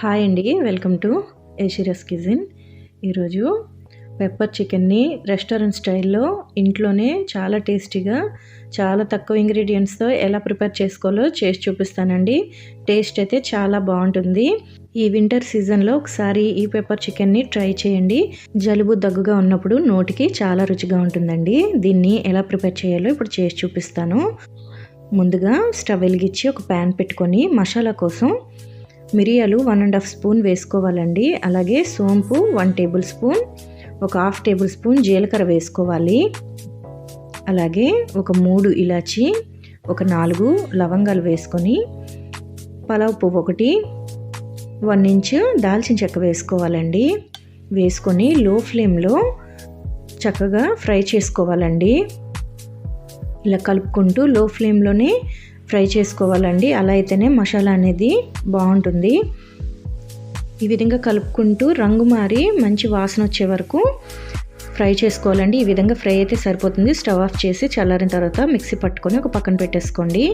Hi అండి welcome to ఏషిరస్ కిజిన్. ఈరోజు pepper చికెన్ని రెస్టారెంట్ స్టైల్లో ఇంట్లోనే చాలా టేస్టీగా చాలా తక్కువ ఇంగ్రీడియంట్స్తో ఎలా ప్రిపేర్ చేసుకోవాలో చేసి చూపిస్తానండి. టేస్ట్ అయితే చాలా బాగుంటుంది. ఈ వింటర్ సీజన్లో ఒకసారి ఈ పెప్పర్ చికెన్ని ట్రై చేయండి. జలుబు దగ్గుగా ఉన్నప్పుడు నోటికి చాలా రుచిగా ఉంటుందండి. దీన్ని ఎలా ప్రిపేర్ చేయాలో ఇప్పుడు చేసి చూపిస్తాను. ముందుగా స్టవ్ వెలిగించి ఒక ప్యాన్ పెట్టుకొని మసాలా కోసం మిరియాలు వన్ అండ్ హాఫ్ స్పూన్ వేసుకోవాలండి. అలాగే సోంపు వన్ టేబుల్ స్పూన్ ఒక హాఫ్ టేబుల్ స్పూన్ జీలకర్ర వేసుకోవాలి. అలాగే ఒక మూడు ఇలాచి ఒక నాలుగు లవంగాలు వేసుకొని పలావ్ పువ్వు ఒకటి వన్ ఇంచ్ దాల్చిన చెక్క వేసుకోవాలండి. వేసుకొని లో ఫ్లేమ్లో చక్కగా ఫ్రై చేసుకోవాలండి. ఇలా కలుపుకుంటూ లో ఫ్లేమ్లోనే ఫ్రై చేసుకోవాలండి. అలా అయితేనే మసాలా అనేది బాగుంటుంది. ఈ విధంగా కలుపుకుంటూ రంగు మారి మంచి వాసన వచ్చే వరకు ఫ్రై చేసుకోవాలండి. ఈ విధంగా ఫ్రై అయితే సరిపోతుంది. స్టవ్ ఆఫ్ చేసి చల్లారిన తర్వాత మిక్సీ పట్టుకొని ఒక పక్కన పెట్టేసుకోండి.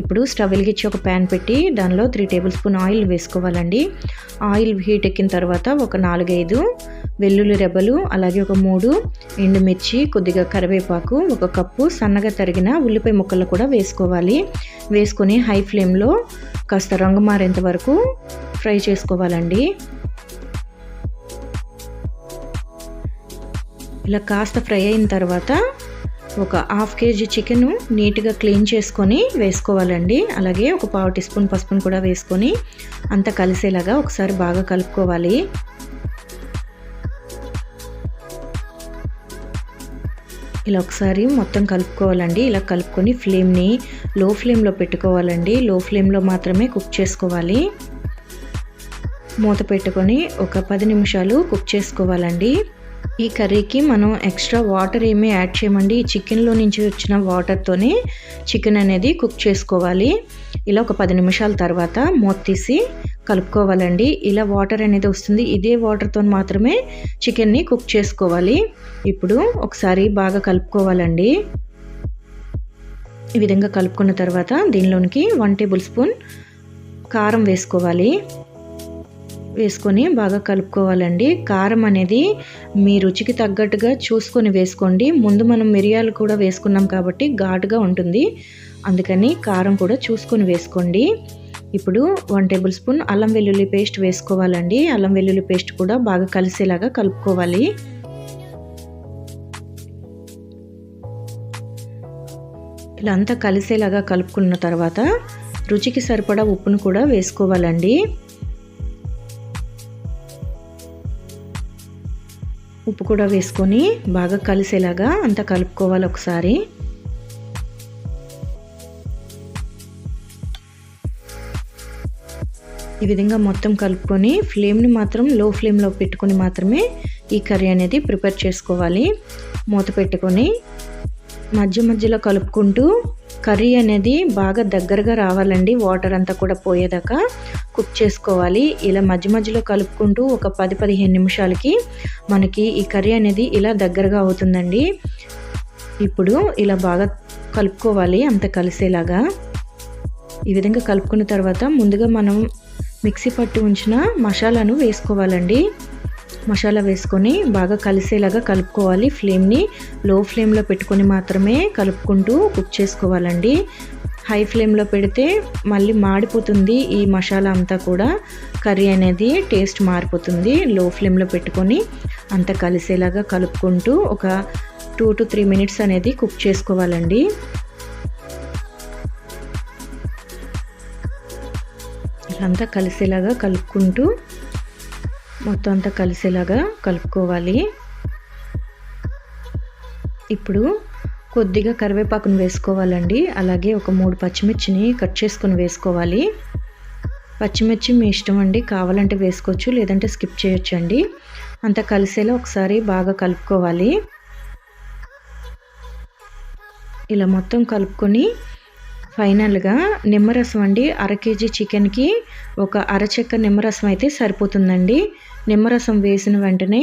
ఇప్పుడు స్టవ్ వెలిగించి ఒక ప్యాన్ పెట్టి దానిలో త్రీ టేబుల్ స్పూన్ ఆయిల్ వేసుకోవాలండి. ఆయిల్ హీట్ ఎక్కిన తర్వాత ఒక నాలుగైదు వెల్లుల్లి రెబ్బలు అలాగే ఒక మూడు ఎండుమిర్చి కొద్దిగా కరివేపాకు ఒక కప్పు సన్నగా తరిగిన ఉల్లిపాయ ముక్కలు కూడా వేసుకోవాలి. వేసుకొని హై ఫ్లేమ్లో కాస్త రంగు మారేంత వరకు ఫ్రై చేసుకోవాలండి. ఇలా కాస్త ఫ్రై అయిన తర్వాత ఒక హాఫ్ కేజీ చికెన్ నీట్గా క్లీన్ చేసుకొని వేసుకోవాలండి. అలాగే ఒక పావు టీ స్పూన్ పసుపును కూడా వేసుకొని అంతా కలిసేలాగా ఒకసారి బాగా కలుపుకోవాలి. ఇలా ఒకసారి మొత్తం కలుపుకోవాలండి. ఇలా కలుపుకొని ఫ్లేమ్ని లో ఫ్లేమ్లో పెట్టుకోవాలండి. లో ఫ్లేమ్లో మాత్రమే కుక్ చేసుకోవాలి. మూత పెట్టుకొని ఒక పది నిమిషాలు కుక్ చేసుకోవాలండి. ఈ కర్రీకి మనం ఎక్స్ట్రా వాటర్ ఏమీ యాడ్ చేయమండి. ఈ చికెన్లో నుంచి వచ్చిన వాటర్తోనే చికెన్ అనేది కుక్ చేసుకోవాలి. ఇలా ఒక పది నిమిషాల తర్వాత మూత తీసి కలుపుకోవాలండి. ఇలా వాటర్ అనేది వస్తుంది. ఇదే వాటర్తో మాత్రమే చికెన్ని కుక్ చేసుకోవాలి. ఇప్పుడు ఒకసారి బాగా కలుపుకోవాలండి. ఈ విధంగా కలుపుకున్న తర్వాత దీనిలోనికి వన్ టేబుల్ స్పూన్ కారం వేసుకోవాలి. వేసుకొని బాగా కలుపుకోవాలండి. కారం అనేది మీ రుచికి తగ్గట్టుగా చూసుకొని వేసుకోండి. ముందు మనం మిరియాలు కూడా వేసుకున్నాం కాబట్టి ఘాటుగా ఉంటుంది. అందుకని కారం కూడా చూసుకొని వేసుకోండి. ఇప్పుడు వన్ టేబుల్ స్పూన్ అల్లం వెల్లుల్లి పేస్ట్ వేసుకోవాలండి. అల్లం వెల్లుల్లి పేస్ట్ కూడా బాగా కలిసేలాగా కలుపుకోవాలి. ఇలా అంతా కలిసేలాగా కలుపుకున్న తర్వాత రుచికి సరిపడా ఉప్పును కూడా వేసుకోవాలండి. ఉప్పు కూడా వేసుకొని బాగా కలిసేలాగా అంతా కలుపుకోవాలి ఒకసారి. ఈ విధంగా మొత్తం కలుపుకొని ఫ్లేమ్ని మాత్రం లో ఫ్లేమ్లో పెట్టుకొని మాత్రమే ఈ కర్రీ అనేది ప్రిపేర్ చేసుకోవాలి. మూత పెట్టుకొని మధ్య మధ్యలో కలుపుకుంటూ కర్రీ అనేది బాగా దగ్గరగా రావాలండి. వాటర్ అంతా కూడా పోయేదాకా కుక్ చేసుకోవాలి. ఇలా మధ్య మధ్యలో కలుపుకుంటూ ఒక పది పదిహేను నిమిషాలకి మనకి ఈ కర్రీ అనేది ఇలా దగ్గరగా అవుతుందండి. ఇప్పుడు ఇలా బాగా కలుపుకోవాలి అంత కలిసేలాగా. ఈ విధంగా కలుపుకున్న తర్వాత ముందుగా మనం మిక్సీ పట్టి ఉంచిన మసాలాను వేసుకోవాలండి. మసాలా వేసుకొని బాగా కలిసేలాగా కలుపుకోవాలి. ఫ్లేమ్ని లో ఫ్లేమ్లో పెట్టుకొని మాత్రమే కలుపుకుంటూ కుక్ చేసుకోవాలండి. హై ఫ్లేమ్లో పెడితే మళ్ళీ మాడిపోతుంది ఈ మసాలా అంతా కూడా. కర్రీ అనేది టేస్ట్ మారిపోతుంది. లో ఫ్లేమ్లో పెట్టుకొని అంతా కలిసేలాగా కలుపుకుంటూ ఒక టూ టు త్రీ మినిట్స్ అనేది కుక్ చేసుకోవాలండి. అంతా కలిసేలాగా కలుపుకుంటూ మొత్తం అంతా కలిసేలాగా కలుపుకోవాలి. ఇప్పుడు కొద్దిగా కరివేపాకును వేసుకోవాలండి. అలాగే ఒక మూడు పచ్చిమిర్చిని కట్ చేసుకొని వేసుకోవాలి. పచ్చిమిర్చి మీ ఇష్టం అండి. కావాలంటే వేసుకోవచ్చు లేదంటే స్కిప్ చేయొచ్చు అండి అంతా కలిసేలా ఒకసారి బాగా కలుపుకోవాలి. ఇలా మొత్తం కలుపుకొని ఫైనల్గా నిమ్మరసం అండి. అర కేజీ చికెన్కి ఒక అరచెక్క నిమ్మరసం అయితే సరిపోతుందండి. నిమ్మరసం వేసిన వెంటనే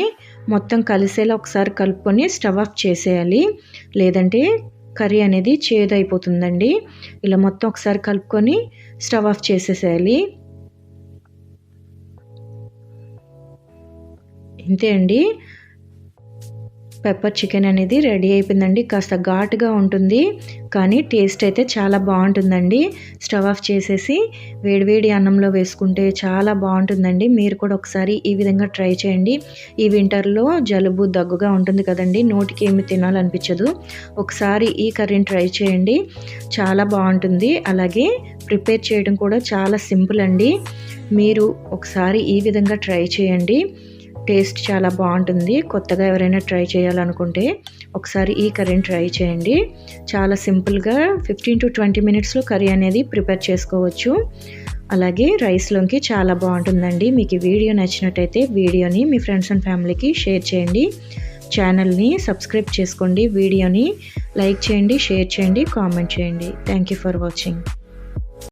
మొత్తం కలిసేలా ఒకసారి కలుపుకొని స్టవ్ ఆఫ్ చేసేయాలి. లేదంటే కర్రీ అనేది చేదైపోతుందండి. ఇలా మొత్తం ఒకసారి కలుపుకొని స్టవ్ ఆఫ్ చేసేసేయాలి. ఇంతే అండి. పెప్పర్ చికెన్ అనేది రెడీ అయిపోయిందండి. కాస్త ఘాటుగా ఉంటుంది కానీ టేస్ట్ అయితే చాలా బాగుంటుందండి. స్టవ్ ఆఫ్ చేసేసి వేడివేడి అన్నంలో వేసుకుంటే చాలా బాగుంటుందండి. మీరు కూడా ఒకసారి ఈ విధంగా ట్రై చేయండి. ఈ వింటర్లో జలుబు దగ్గుగా ఉంటుంది కదండి నోటికి ఏమి తినాలనిపించదు. ఒకసారి ఈ కర్రీని ట్రై చేయండి చాలా బాగుంటుంది. అలాగే ప్రిపేర్ చేయడం కూడా చాలా సింపుల్ అండి. మీరు ఒకసారి ఈ విధంగా ట్రై చేయండి. టేస్ట్ చాలా బాగుంటుంది. కొత్తగా ఎవరైనా ట్రై చేయాలనుకుంటే ఒకసారి ఈ కర్రీని ట్రై చేయండి. చాలా సింపుల్గా ఫిఫ్టీన్ టు ట్వంటీ మినిట్స్లో కర్రీ అనేది ప్రిపేర్ చేసుకోవచ్చు. అలాగే రైస్లోకి చాలా బాగుంటుందండి. మీకు ఈ వీడియో నచ్చినట్టయితే వీడియోని మీ ఫ్రెండ్స్ అండ్ ఫ్యామిలీకి షేర్ చేయండి. ఛానల్ని సబ్స్క్రైబ్ చేసుకోండి. వీడియోని లైక్ చేయండి షేర్ చేయండి కామెంట్ చేయండి. Thank you for watching.